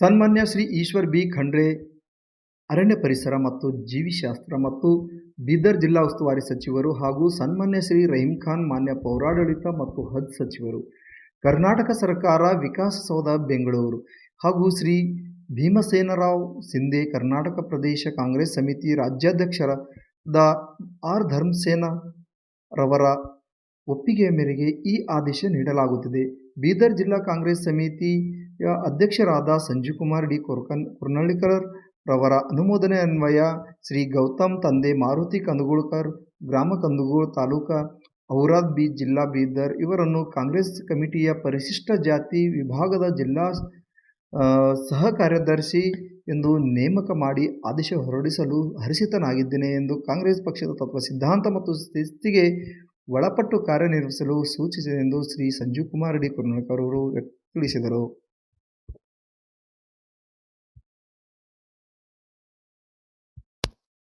ಸನ್ಮಾನ್ಯ ಶ್ರೀ ಈಶ್ವರ್ ಬಿ. ಖಂಡ್ರೆ, ಅರಣ್ಯ ಪರಿಸರ ಮತ್ತು ಜೀವಿಶಾಸ್ತ್ರ ಮತ್ತು ಬೀದರ್ ಜಿಲ್ಲಾ ಉಸ್ತುವಾರಿ ಸಚಿವರು ಹಾಗೂ ಸನ್ಮಾನ್ಯ ಶ್ರೀ ರಹೀಂ ಖಾನ್ ಮಾನ್ಯ ಪೌರಾಡಳಿತ ಮತ್ತು ಹಜ್ ಸಚಿವರು, ಕರ್ನಾಟಕ ಸರ್ಕಾರ ವಿಕಾಸಸೌಧ ಬೆಂಗಳೂರು ಹಾಗೂ ಶ್ರೀ ಭೀಮಸೇನರಾವ್ ಸಿಂಧೆ ಕರ್ನಾಟಕ ಪ್ರದೇಶ ಕಾಂಗ್ರೆಸ್ ಸಮಿತಿ ರಾಜ್ಯಾಧ್ಯಕ್ಷರಾದ ಆರ್. ಧರ್ಮಸೇನ ರವರ ಒಪ್ಪಿಗೆಯ ಮೇರೆಗೆ ಈ ಆದೇಶ ನೀಡಲಾಗುತ್ತಿದೆ. ಬೀದರ್ ಜಿಲ್ಲಾ ಕಾಂಗ್ರೆಸ್ ಸಮಿತಿಯ ಅಧ್ಯಕ್ಷರಾದ ಸಂಜೀವ್ ಕುಮಾರ್ ಡಿ ಕೊರ್ಕನ್, ಕುರ್ನಳ್ಳಿಕರ್ ರವರ ಅನುಮೋದನೆ ಅನ್ವಯ ಶ್ರೀ ಗೌತಮ್ ತಂದೆ ಮಾರುತಿ ಕಂದಗೂಳ್ಕರ್, ಗ್ರಾಮ ಕಂದಗೂಳ್ ತಾಲೂಕಾ ಔರಾದ್ ಬಿ ಜಿಲ್ಲಾ ಬೀದರ್ ಇವರನ್ನು ಕಾಂಗ್ರೆಸ್ ಕಮಿಟಿಯ ಪರಿಶಿಷ್ಟ ಜಾತಿ ವಿಭಾಗದ ಜಿಲ್ಲಾ ಸಹ ಕಾರ್ಯದರ್ಶಿ ಎಂದು ನೇಮಕ ಮಾಡಿ ಆದೇಶ ಹೊರಡಿಸಲು ಹರ್ಷಿತನಾಗಿದ್ದೇನೆ ಎಂದು ಕಾಂಗ್ರೆಸ್ ಪಕ್ಷದ ತತ್ವ ಸಿದ್ಧಾಂತ ಮತ್ತು ಸ್ಥಿತಿಗೆ ಒಳಪಟ್ಟು ಕಾರ್ಯನಿರ್ವಹಿಸಲು ಸೂಚಿಸಿದೆ ಎಂದು ಶ್ರೀ ಸಂಜೀವ್ ಕುಮಾರ್ ಡಿ ಕುರ್ನಳ್ಕರ್ ಅವರು ತಿಳಿಸಿದರು